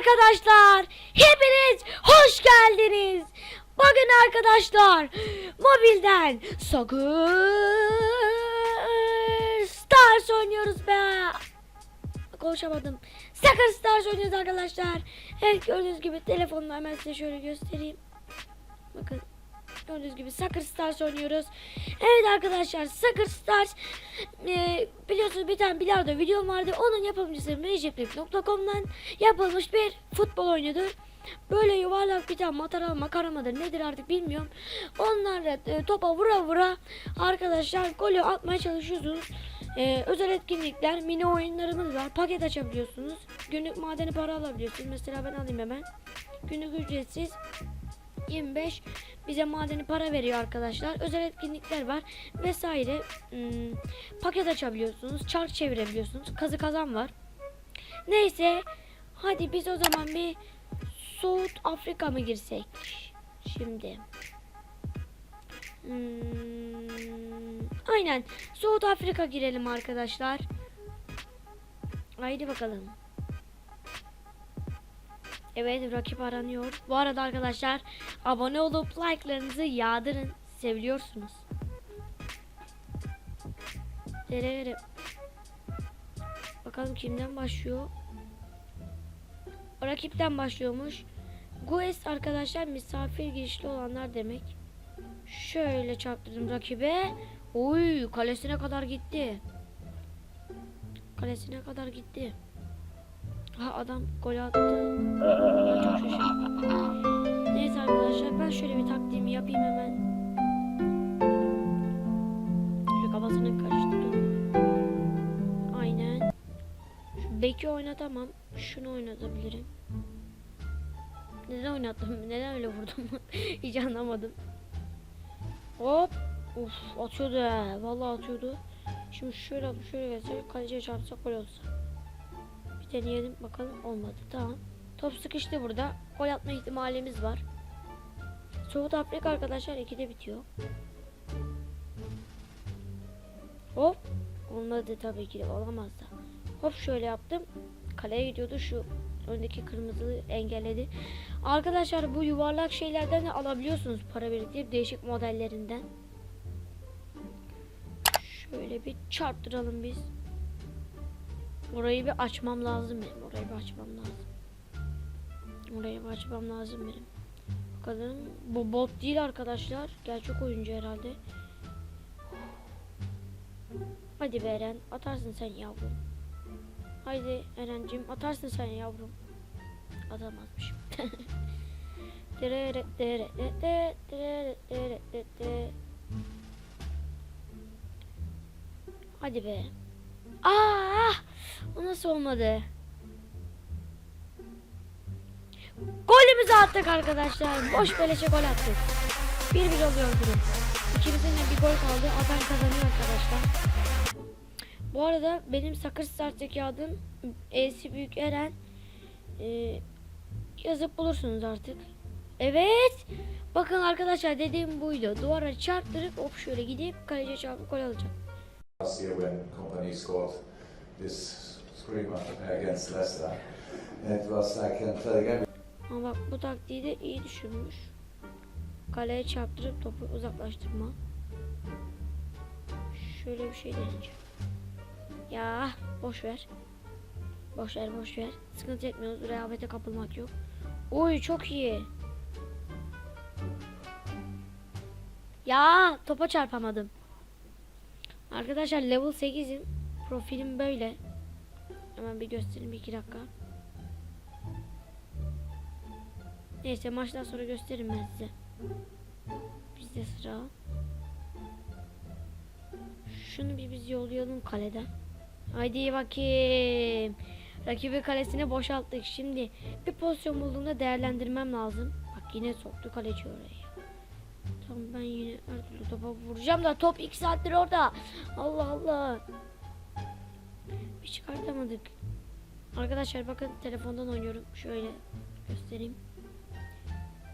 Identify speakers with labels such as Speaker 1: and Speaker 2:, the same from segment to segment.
Speaker 1: arkadaşlar. Hepiniz hoş geldiniz. Bugün arkadaşlar mobilden Soccer Stars oynuyoruz be. Konuşamadım. Soccer Stars oynuyoruz arkadaşlar. Evet gördüğünüz gibi telefonla hemen size şöyle göstereyim. Bakın gördüğünüz gibi Soccer Stars oynuyoruz. Evet arkadaşlar Soccer Stars e, biliyorsunuz bir tane bilardo videom vardı. Onun yapımcısı receplik.com'dan yapılmış bir futbol oyunudur. Böyle yuvarlak bir tane matara makara mıdır nedir artık bilmiyorum. Onlarla e, topa vura vura arkadaşlar golü atmaya çalışıyorsunuz. E, özel etkinlikler, mini oyunlarımız var. Paket açabiliyorsunuz. Günlük madeni para alabiliyorsunuz. Mesela ben alayım hemen. Günlük ücretsiz 25 bize madeni para veriyor arkadaşlar. Özel etkinlikler var vesaire. Hmm, paket açabiliyorsunuz, çark çevirebiliyorsunuz. Kazı kazan var. Neyse, hadi biz o zaman bir South Afrika mı girsek? Şimdi. Hmm, aynen. South Afrika girelim arkadaşlar. Haydi bakalım. Evet rakip aranıyor. Bu arada arkadaşlar abone olup like'larınızı yağdırın. Seviliyorsunuz. Derere. Bakalım kimden başlıyor. O rakipten başlıyormuş. Guest arkadaşlar misafir girişli olanlar demek. Şöyle çarptırdım rakibe. Oy kalesine kadar gitti. Kalesine kadar gitti. Ha adam gol attı. Neyse arkadaşlar ben şöyle bir taktiğimi yapayım hemen. Şöyle kafasını karıştırdım. Aynen. Şu beki oynatamam. Şunu oynatabilirim. Neden oynattım? Neden öyle vurdum? Hiç anlamadım. Hop. Uf atıyordu he. Vallahi atıyordu. Şimdi şöyle şöyle gelse kaleciye çarpsak gol olsa. Deneyelim bakalım olmadı. Tamam. Top sıkıştı burada. Gol atma ihtimalimiz var. South Afrika arkadaşlar 2'de bitiyor. Hop. Olmadı tabii ki olamaz da. Hop şöyle yaptım. Kaleye gidiyordu şu öndeki kırmızı engelledi. Arkadaşlar bu yuvarlak şeylerden de alabiliyorsunuz para biriktirip değişik modellerinden. Şöyle bir çarptıralım biz. Orayı bir açmam lazım benim. Orayı bir açmam lazım. Orayı bir açmam lazım benim. Bakalım. Bu bot değil arkadaşlar. Gerçek oyuncu herhalde. Hadi be Eren. Atarsın sen yavrum. Haydi Eren'cim. Atarsın sen yavrum. Atamazmışım. Hadi be. Aa! O nasıl olmadı? Golümüzü attık arkadaşlar. Boş beleşe gol attık. 1-1 oluyor durum. İkimizin de bir gol kaldı. Atan kazanıyor arkadaşlar. Bu arada benim Sakır Start'taki adım E'si Büyük Eren. Ee, yazıp bulursunuz artık. Evet. Bakın arkadaşlar dediğim buydu. Duvara çarptırıp hop şöyle gidip kaleciye çarpıp gol alacağım.
Speaker 2: Last year when Company scored this screamer against Leicester, it was can tell you
Speaker 1: Ama bak bu taktiği de iyi düşünmüş. Kaleye çarptırıp topu uzaklaştırma. Şöyle bir şey deneyeceğim. Ya boş ver. Boş ver boş ver. Sıkıntı etmiyoruz. Rehavete kapılmak yok. Oy çok iyi. Ya topa çarpamadım. Arkadaşlar level 8'im. Profilim böyle. Hemen bir göstereyim bir iki dakika. Neyse maçtan sonra gösteririm ben size. Bizde sıra. Şunu bir biz yollayalım kaleden. Haydi bakayım. Rakibi kalesine boşalttık. Şimdi bir pozisyon bulduğumda değerlendirmem lazım. Bak yine soktu kaleci oraya. Tamam ben yine her topa vuracağım da top 2 saattir orada. Allah Allah. Bir çıkartamadık. Arkadaşlar bakın telefondan oynuyorum. Şöyle göstereyim.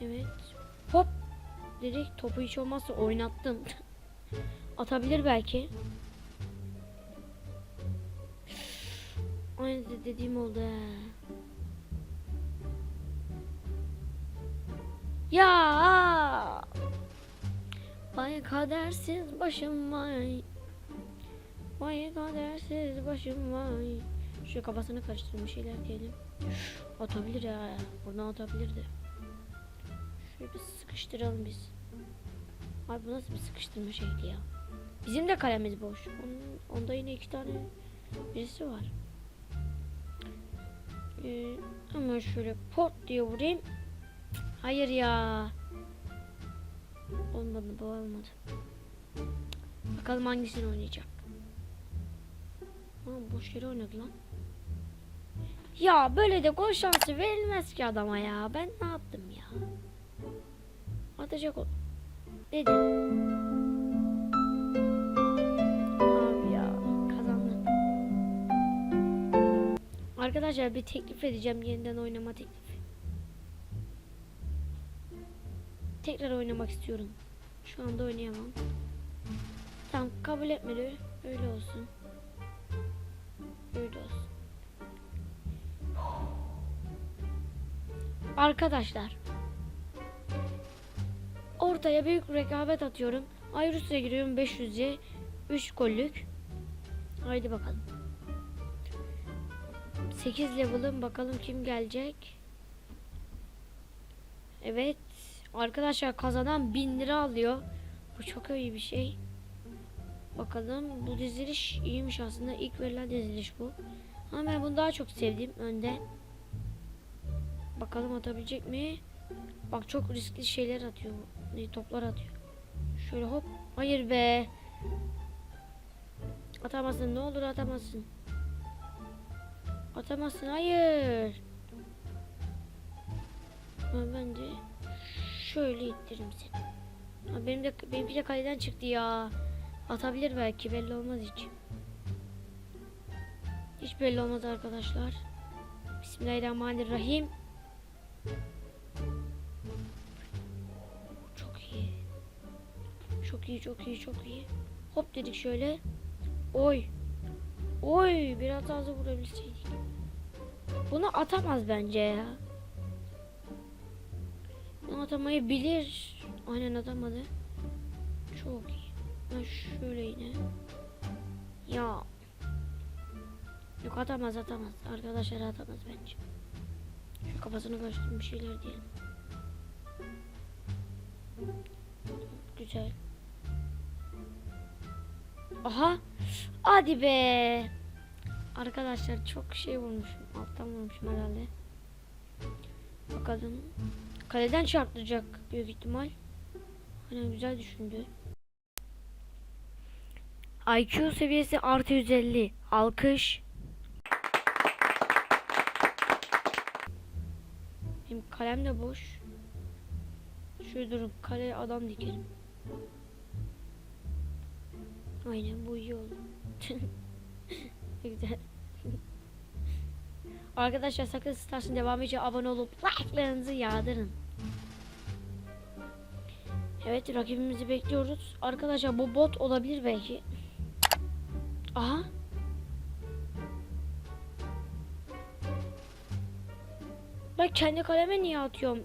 Speaker 1: Evet. Hop. Dedik topu hiç olmazsa oynattım. Atabilir belki. Aynı de dediğim oldu. Ya. Vay kadersiz başım vay. Vay kadersiz başım vay. Şu kafasını karıştırmış şeyler diyelim. Atabilir ya. Buradan atabilirdi. Şöyle bir sıkıştıralım biz. Abi bu nasıl bir sıkıştırma şeydi ya. Bizim de kalemiz boş. Onun, onda yine iki tane birisi var. Ee, hemen şöyle pot diye vurayım. Hayır ya. Olmadı bu olmadı. Bakalım hangisini oynayacak. Aa, boş yere oynadı lan. Ya böyle de gol şansı verilmez ki adama ya. Ben ne yaptım ya? Atacak o. Dedi. Abi ya kazandım. Arkadaşlar bir teklif edeceğim yeniden oynama teklifi. Tekrar oynamak istiyorum. Şu anda oynayamam. Tamam kabul etmedi. Öyle olsun. Öyle olsun. Arkadaşlar. Ortaya büyük rekabet atıyorum. Ayrus'a giriyorum 500'e 3 gollük. Haydi bakalım. 8 level'ım bakalım kim gelecek. Evet. Arkadaşlar kazanan 1000 lira alıyor. Bu çok iyi bir şey. Bakalım bu diziliş iyiymiş aslında. İlk verilen diziliş bu. Ama ben bunu daha çok sevdim önde. Bakalım atabilecek mi? Bak çok riskli şeyler atıyor. Ne toplar atıyor. Şöyle hop. Hayır be. Atamazsın ne olur atamazsın. Atamazsın hayır. Ben bence şöyle ittiririm seni. Ha, benim de benimki de kaleden çıktı ya. Atabilir belki belli olmaz hiç. Hiç belli olmaz arkadaşlar. Bismillahirrahmanirrahim. Çok iyi. Çok iyi, çok iyi, çok iyi. Hop dedik şöyle. Oy. Oy, biraz daha hızlı vurabilseydik. Bunu atamaz bence ya. Bunu atamayı bilir. Aynen atamadı. Çok iyi. Ben şöyle yine. Ya. Yok atamaz atamaz. Arkadaşlar atamaz bence. Şu kafasını karıştırdım bir şeyler diyelim. Güzel. Aha. Hadi be. Arkadaşlar çok şey vurmuşum. Alttan vurmuşum herhalde. Bakalım. Kaleden çarptıracak büyük ihtimal. Hani güzel düşündü. IQ seviyesi artı 150. Alkış. Benim kalem de boş. Şöyle durun kaleye adam dikelim. Aynen bu iyi oldu. Güzel. Arkadaşlar sakın Stars'ın devamı için abone olup like'larınızı yağdırın. Evet rakibimizi bekliyoruz. Arkadaşlar bu bot olabilir belki. Aha. Ben kendi kaleme niye atıyorum?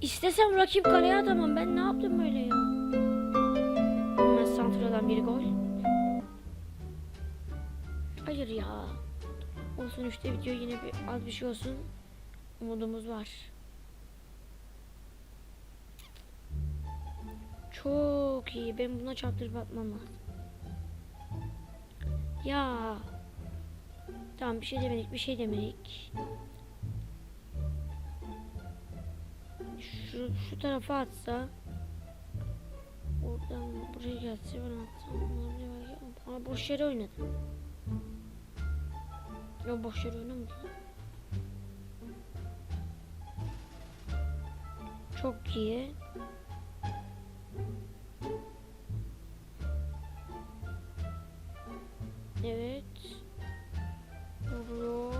Speaker 1: İstesem rakip kaleye atamam. Ben ne yaptım böyle ya? Hemen santradan bir gol. Hayır ya. Olsun işte video yine bir az bir şey olsun. Umudumuz var. Çok iyi. Ben buna çarptırıp atmam lazım. Ya. Tamam bir şey demedik, bir şey demedik. Şu, şu tarafa atsa. Oradan buraya gelse ben atsam. Ama boş yere oynadım. Yok boş yere oynamadım. Çok iyi. Evet. Vuruyor.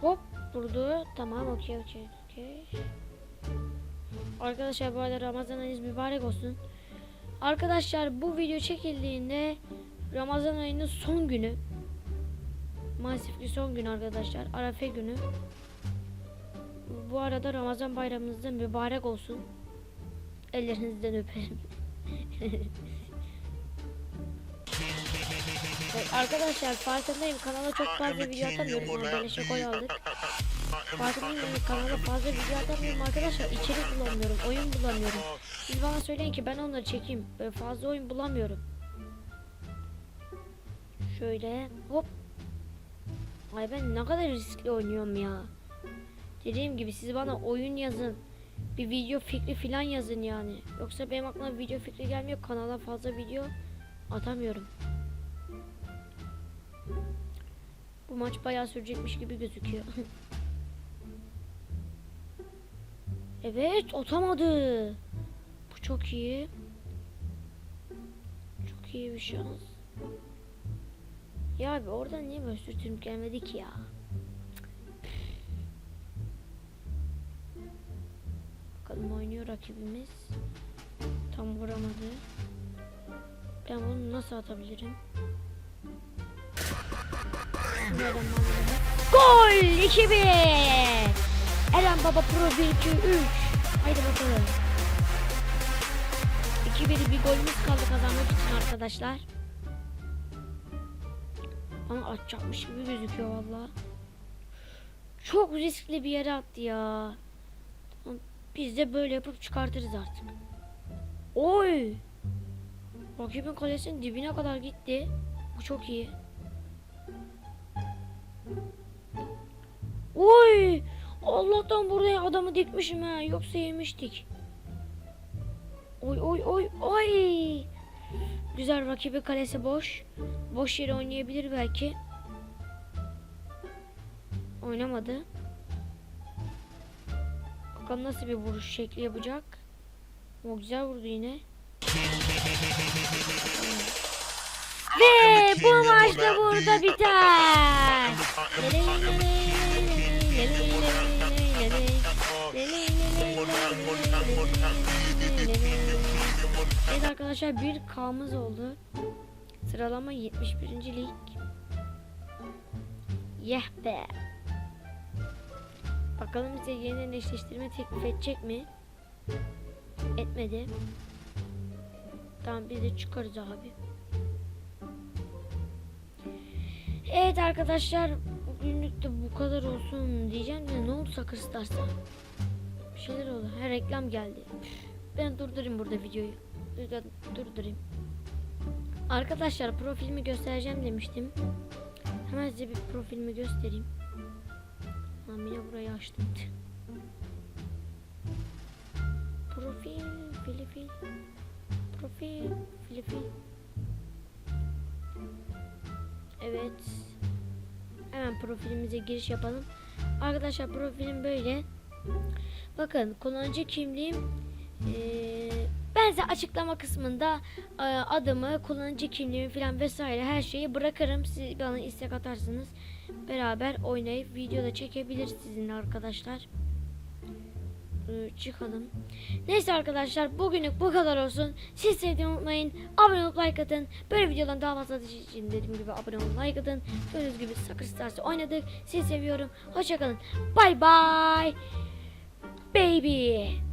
Speaker 1: Hop vurdu. Tamam okey okey okey. Arkadaşlar bu arada Ramazan ayınız mübarek olsun. Arkadaşlar bu video çekildiğinde Ramazan ayının son günü. Maalesef ki son gün arkadaşlar. Arafe günü. Bu arada Ramazan bayramınız da mübarek olsun. Ellerinizden öperim. Evet, arkadaşlar farkındayım kanala çok fazla video atamıyorum ama beleşe gol aldık. Farkındayım kanala fazla video atamıyorum arkadaşlar içerik bulamıyorum oyun bulamıyorum. Siz bana söyleyin ki ben onları çekeyim böyle fazla oyun bulamıyorum. Şöyle hop. Ay ben ne kadar riskli oynuyorum ya. Dediğim gibi siz bana oyun yazın. Bir video fikri falan yazın yani. Yoksa benim aklıma video fikri gelmiyor. Kanala fazla video atamıyorum. Bu maç bayağı sürecekmiş gibi gözüküyor. evet atamadı. Bu çok iyi. Çok iyi bir şans. Ya abi oradan niye böyle sürtünüp gelmedi ki ya? Bakalım oynuyor rakibimiz. Tam vuramadı. Ben bunu nasıl atabilirim? Gol 2-1. Eren Baba Pro 1 2 3. Haydi bakalım. 2-1 bir golümüz kaldı kazanmak için arkadaşlar. Ama atacakmış gibi gözüküyor valla. Çok riskli bir yere attı ya. Biz de böyle yapıp çıkartırız artık. Oy! Rakibin kalesinin dibine kadar gitti. Bu çok iyi. Oy! Allah'tan buraya adamı dikmişim ha. Yoksa yemiştik. Oy oy oy oy! Güzel rakibi kalesi boş. Boş yere oynayabilir belki. Oynamadı. Bakalım nasıl bir vuruş şekli yapacak. O güzel vurdu yine. Ve bu maç da burada biter. Evet arkadaşlar bir K'mız oldu. Sıralama 71. lig. Yeh be. Bakalım bize yeniden eşleştirme teklif edecek mi? Etmedi. Tamam biz de çıkarız abi. Evet arkadaşlar bugünlük de bu kadar olsun diyeceğim de ne oldu Sakır Stars'a? Bir şeyler oldu. Ha reklam geldi. Ben durdurayım burada videoyu. Dur- Durdurayım. Arkadaşlar profilimi göstereceğim demiştim. Hemen size bir profilimi göstereyim. Lan yine burayı açtım. Profil, filifil. Profil, filifil. Evet. Hemen profilimize giriş yapalım. Arkadaşlar profilim böyle. Bakın kullanıcı kimliğim eee, ben size açıklama kısmında eee, adımı, kullanıcı kimliğimi falan vesaire her şeyi bırakırım. Siz bana istek atarsınız. Beraber oynayıp video da çekebiliriz sizinle arkadaşlar. Ee, çıkalım. Neyse arkadaşlar bugünlük bu kadar olsun. Siz sevdiğimi unutmayın. Abone olup like atın. Böyle videoların daha fazla için dediğim gibi abone olup like atın. Gördüğünüz gibi Sakır Stars'ı oynadık. Sizi seviyorum. Hoşçakalın. Bye bye. Baby.